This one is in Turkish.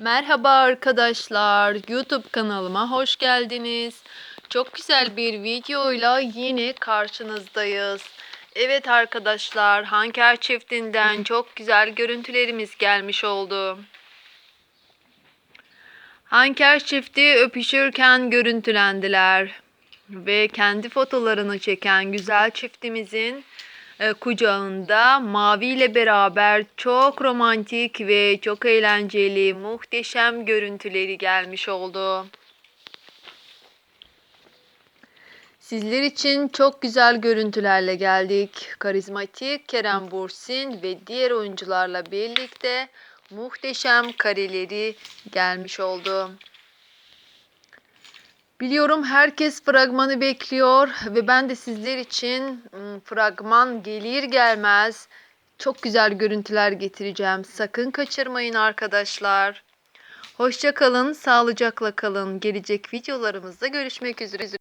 Merhaba arkadaşlar, YouTube kanalıma hoş geldiniz. Çok güzel bir videoyla yine karşınızdayız. Evet arkadaşlar, Hanker çiftinden çok güzel görüntülerimiz gelmiş oldu. Hanker çifti öpüşürken görüntülendiler ve kendi fotolarını çeken güzel çiftimizin e, kucağında Mavi ile beraber çok romantik ve çok eğlenceli, muhteşem görüntüleri gelmiş oldu. Sizler için çok güzel görüntülerle geldik. Karizmatik Kerem Bursin ve diğer oyuncularla birlikte muhteşem kareleri gelmiş oldu. Biliyorum herkes fragmanı bekliyor ve ben de sizler için ım, fragman gelir gelmez çok güzel görüntüler getireceğim. Sakın kaçırmayın arkadaşlar. Hoşça kalın, sağlıcakla kalın. Gelecek videolarımızda görüşmek üzere.